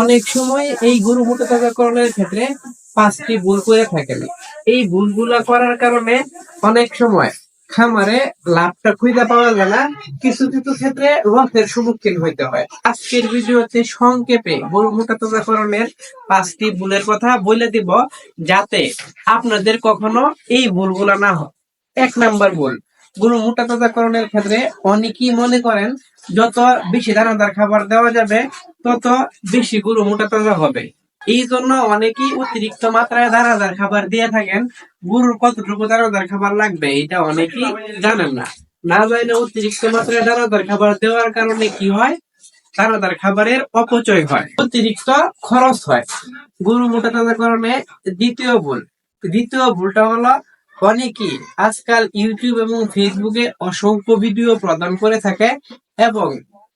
অনেক সময় এই গরু মোটা তাজাকরণের ক্ষেত্রে পাঁচটি ভুল করে থাকেন। এই ভুলগুলা করার কারণে অনেক সময় খামারে লাভটা খুঁজে পাওয়া যায় না, কিছু কিছু ক্ষেত্রে লসের সম্মুখীন হইতে হয়। আজকের ভিডিওতে সংক্ষেপে গরু মোটা তাজাকরণের পাঁচটি ভুলের কথা বলে দিব, যাতে আপনাদের কখনো এই ভুলগুলা না হয়। এক নাম্বার ভুল গরু মোটা তাজাকরণের ক্ষেত্রে অনেকেই মনে করেন, যত বেশি দানাদার খাবার দেওয়া যাবে, তত বেশি গরু মোটা তাজা হবে। এই জন্য অনেকেই অতিরিক্ত মাত্রায় দানাদার খাবার দিয়ে থাকেন। গরুর কতটুকু দানাদার খাবার লাগবে, এটা অনেকেই জানেন না। না জানলে অতিরিক্ত মাত্রায় দানাদার খাবার দেওয়ার কারণে কি হয়? দানাদার খাবারের অপচয় হয়, অতিরিক্ত খরচ হয়। গরু মোটা তাজা কারণে দ্বিতীয় ভুল। দ্বিতীয় ভুলটা হলো অনেকেই আজকাল ইউটিউব এবং ফেসবুকে অসংখ্য ভিডিও প্রদান করে থাকে এবং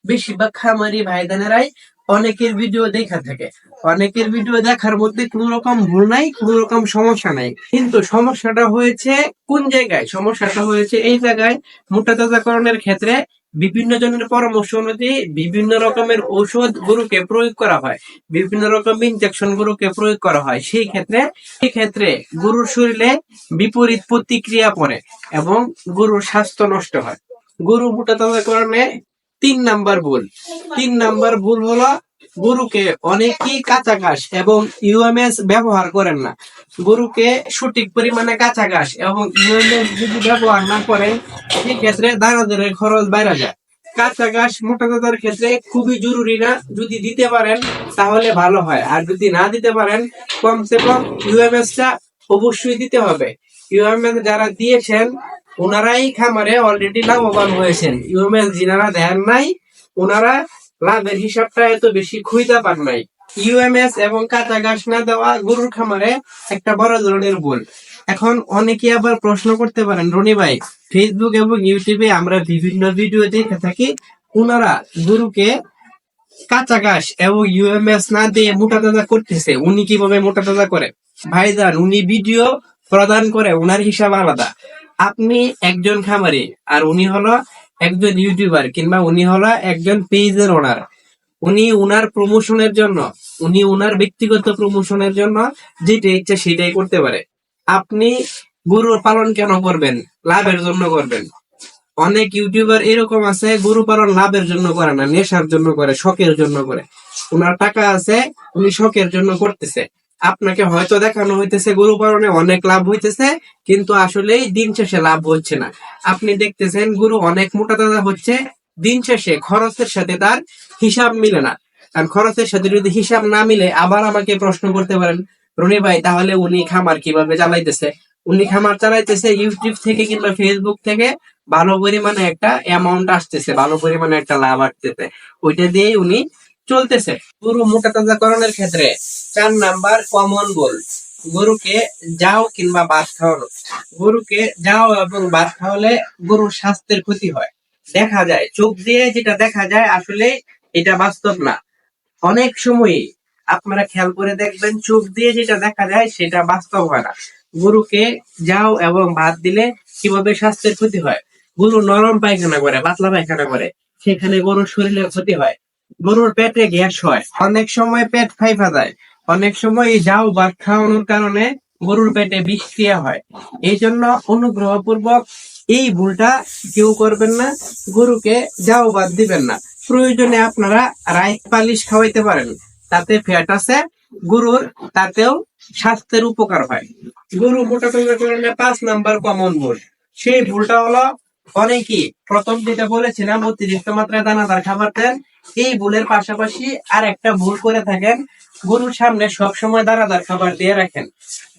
বেশিরভাগ খামারি ভাইদানেরাই অনেকের ভিডিও দেখা থাকে। অনেকের ভিডিও দেখার মধ্যে কোনো রকম ভুল নাই কোনো রকম সমস্যা নাই। কিন্তু সমস্যাটা হয়েছে কোন জায়গায়? সমস্যাটা হয়েছে এই জায়গায় মোটা তাজাকরণের ক্ষেত্রে বিভিন্ন জনের পরামর্শ অনুযায়ী বিভিন্ন রকমের ঔষধ গরুকে প্রয়োগ করা হয়। বিভিন্ন রকম ইনজেকশন গরুকে প্রয়োগ করা হয়। সেই ক্ষেত্রে সেই ক্ষেত্রে গরুর শরীরে বিপরীত প্রতিক্রিয়া পড়ে এবং গরুর স্বাস্থ্য নষ্ট হয়। গরু মোটা তাজাকরণে তিন নাম্বার ভুল। তিন নাম্বার ভুল হলো গরুকে অনেকেই কাঁচা ঘাস এবং ইউএমএস ব্যবহার করেন না। গরুকে সঠিক পরিমাণে কাঁচা ঘাস এবং ইউএমএস যদি ব্যবহার না করেন, সেক্ষেত্রে দানাদারের খরচ বাইরে যায়। কাঁচা ঘাস মোটা দাদার ক্ষেত্রে খুবই জরুরি না। যদি দিতে পারেন, তাহলে ভালো হয়। আর যদি না দিতে পারেন, কমসে কম ইউএমএস টা অবশ্যই দিতে হবে। ইউএমএস যারা দিয়েছেন, ওনারাই খামারে অলরেডি লাভবান হয়েছেন। ইউএমএস যিনারা দেন নাই, ওনারা লাভের হিসাবটা এত বেশি খুঁজতে পান নাই। ইউএমএস এবং কাঁচা ঘাস না দেওয়া গরুর খামারে একটা বড় ধরনের ভুল। এখন অনেকে আবার প্রশ্ন করতে পারেন, রনি ভাই ফেসবুক এবং ইউটিউবে আমরা বিভিন্ন ভিডিও দেখে থাকি ওনারা গরুকে কাঁচা ঘাস এবং ইউএমএস না দিয়ে মোটা তাজা করতেছে, উনি কীভাবে মোটা তাজা করে? ভাইজান, উনি ভিডিও প্রদান করে ওনার হিসাব আলাদা। আপনি একজন খামারি, আর উনি হলো একজন ইউটিউবার কিংবা উনি হলো একজন পেজের ওনার উনি উনার প্রমোশনের জন্য, উনি উনার ব্যক্তিগত প্রমোশনের জন্য যেটা ইচ্ছা সেটাই করতে পারে। আপনি গরুর পালন কেন করবেন? লাভের জন্য করবেন। অনেক ইউটিউবার এরকম আছে, গরু পালন লাভের জন্য করে না, নেশার জন্য করে, শখের জন্য করে। উনার টাকা আছে, উনি শখের জন্য করতেছে। আপনাকে হয়তো দেখানো হইতেছে, গরু পালনে অনেক লাভ হইতেছে, কিন্তু আসলে দিন শেষে লাভ হচ্ছে না। আপনি দেখতেছেন, গরু অনেক মোটা তাজা হচ্ছে, দিন শেষে খরচের সাথে তার হিসাব মিলে না। কারণ খরচের সাথে যদি হিসাব না মিলে, আবার আমাকে প্রশ্ন করতে পারেন, রনি ভাই, তাহলে উনি খামার কীভাবে চালাইতেছে? উনি খামার চালাইতেছে ইউটিউব থেকে কিংবা ফেসবুক থেকে, ভালো পরিমাণে একটা অ্যামাউন্ট আসতেছে, ভালো পরিমাণে একটা লাভ আসতেছে। ওইটা দিয়ে উনি চলতেছে। গরু মোটা তাজাকরণের ক্ষেত্রে চার নাম্বার কমন গোল গরুকে যাও কিংবা বাস খাওয়ানো। গরুকে যাও এবং ভাত খাওয়ালে গরুর স্বাস্থ্যের ক্ষতি হয়। দেখা যায়, চোখ দিয়ে যেটা দেখা যায় আসলে এটা বাস্তব না। অনেক সময় আপনারা খেয়াল করে দেখবেন, চোখ দিয়ে যেটা দেখা যায় সেটা বাস্তব হয় না। গরুকে যাও এবং ভাত দিলে কীভাবে স্বাস্থ্যের ক্ষতি হয়? গরু নরম পায়খানা করে, পাতলা পায়খানা করে। সেখানে গরুর শরীরের ক্ষতি হয়। গরুর পেটে গ্যাস হয়। অনেক সময় পেট ফাইফা যায়। অনেক সময় এই যাও ভাত খাওয়ানোর কারণে গরুর পেটে বিষক্রিয়া হয়। এই জন্য অনুগ্রহপূর্বক এই ভুলটা কেউ করবেন না, গরুকে যাও বাদ দিবেন না। প্রয়োজনে আপনারা রাইস পালিশ খাওয়াইতে পারেন, তাতে ফ্যাট আছে, গরুর তাতেও স্বাস্থ্যের উপকার হয়। গরু মোটা পাঁচ নাম্বার কমন ভুল। সেই ভুলটা হলো অনেকেই প্রথম যেটা বলেছিলাম, অতিরিক্ত মাত্রায় দানাদার খাবার দেন। এই ভুলের পাশাপাশি আর একটা ভুল করে থাকেন। গরুর সামনে সবসময় দানাদার খাবার দিয়ে রাখেন।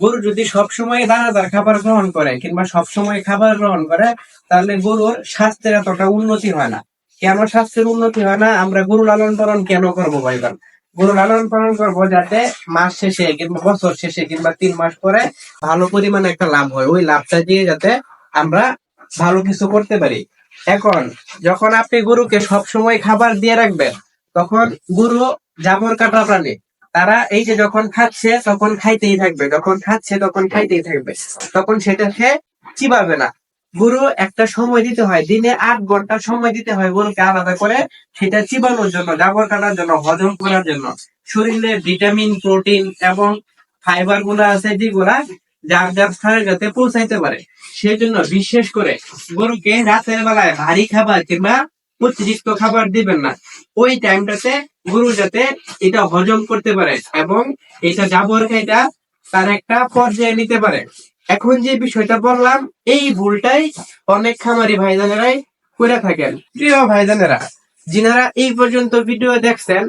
গরু যদি সবসময় দানাদার খাবার গ্রহণ করে কিংবা সবসময় খাবার গ্রহণ করে, তাহলে গরুর স্বাস্থ্যের এতটা উন্নতি হয় না। কেন স্বাস্থ্যের উন্নতি হয় না? আমরা গরু লালন পালন কেন করব ভাইবান গরু লালন পালন করব যাতে মাস শেষে কিংবা বছর শেষে কিংবা তিন মাস পরে ভালো পরিমাণে একটা লাভ হয়। ওই লাভটা দিয়ে যাতে আমরা ভালো কিছু করতে পারি। এখন, যখন আপনি গরুকে সব সময় খাবার দিয়ে রাখবেন, তখন গরু জাবর কাটা প্রাণী। তারা এই যে যখন খাচ্ছে, তখন খাইতেই থাকবে। যখন খাচ্ছে, তখন খাইতেই থাকবে। তখন সেটাকে চিবাবে না। গরু একটা সময় দিতে হয়, দিনে আট ঘণ্টা সময় দিতে হয় গরুকে আলাদা করে সেটা চিবানোর জন্য, জাবর কাটার জন্য, হজম করার জন্য। শরীরে ভিটামিন, প্রোটিন এবং ফাইবারগুলো আছে যেগুলা যার যার স্থানে যাতে পৌঁছাইতে পারে। সেই জন্য বিশেষ করে গরুকে রাতের বেলায় ভারী খাবার কিংবা অতিরিক্ত খাবার দিবেন না। ওই টাইমটাতে গরু যাতে এটা হজম করতে পারে এবং এটা জাবর খাইটা তার একটা পর্যায়ে নিতে পারে। এখন যে বিষয়টা বললাম, এই ভুলটাই অনেক খামারি ভাইজানেরাই করে থাকেন। প্রিয় ভাইজানেরা, যিনারা এই পর্যন্ত ভিডিও দেখছেন,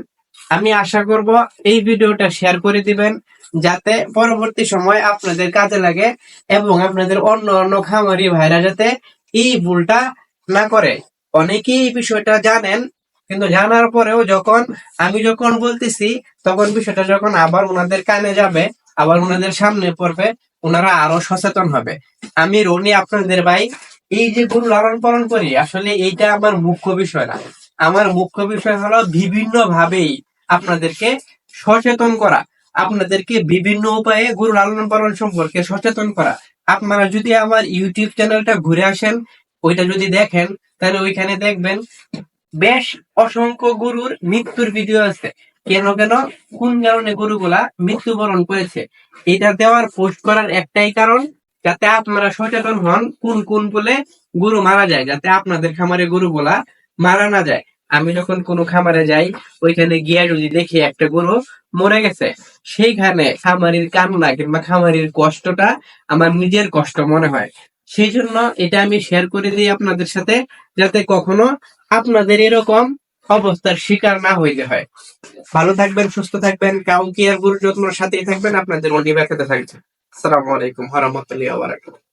আমি আশা করব এই ভিডিওটা শেয়ার করে দিবেন। যাতে পরবর্তী সময় আপনাদের কাজে লাগে এবং আপনাদের অন্য অন্য খামারি ভাইরা যাতে এই ভুলটা না করে। অনেকেই এই বিষয়টা জানেন, কিন্তু জানার পরেও যখন আমি যখন বলতেছি, তখন বিষয়টা যখন আবার ওনাদের কানে যাবে, আবার ওনাদের সামনে পড়বে, ওনারা আরও সচেতন হবে। আমি রনি আপনাদের ভাই, এই যে গরু লালন পালন করি, আসলে এইটা আমার মুখ্য বিষয় না। আমার মুখ্য বিষয় হলো বিভিন্ন ভাবেই আপনাদেরকে সচেতন করা। আপনাদেরকে বিভিন্ন উপায়ে গরু লালন পালন সম্পর্কে সচেতন করা। আপনারা যদি আমার ইউটিউব চ্যানেলটা ঘুরে আসেন, ওইটা যদি দেখেন, তাহলে ওইখানে দেখবেন বেশ অসংখ্য গরুর মৃত্যুর ভিডিও আছে। কেন কেন? কোন কারণে গরুগুলা মৃত্যুবরণ করেছে? এটা দেওয়ার পোস্ট করার একটাই কারণ, যাতে আপনারা সচেতন হন কোন কোন বলে গরু মারা যায়, যাতে আপনাদের খামারে গরুগুলা মারা না যায়। আমি যখন কোনো খামারে যাই, ওইখানে গিয়ে যদি দেখি একটা গরু মরে গেছে, সেইখানে খামারির কান্না কিংবা খামারির কষ্টটা আমার নিজের কষ্ট মনে হয়। সেই জন্য এটা আমি শেয়ার করে দিই আপনাদের সাথে, যাতে কখনো আপনাদের এরকম অবস্থার শিকার না হইতে হয়। ভালো থাকবেন, সুস্থ থাকবেন কাউ কি আর গুরু যত্ন সাথেই থাকবেন। আপনাদের অনিবার্যতা থাকছে। আসসালামু আলাইকুম বারাকাতুহু।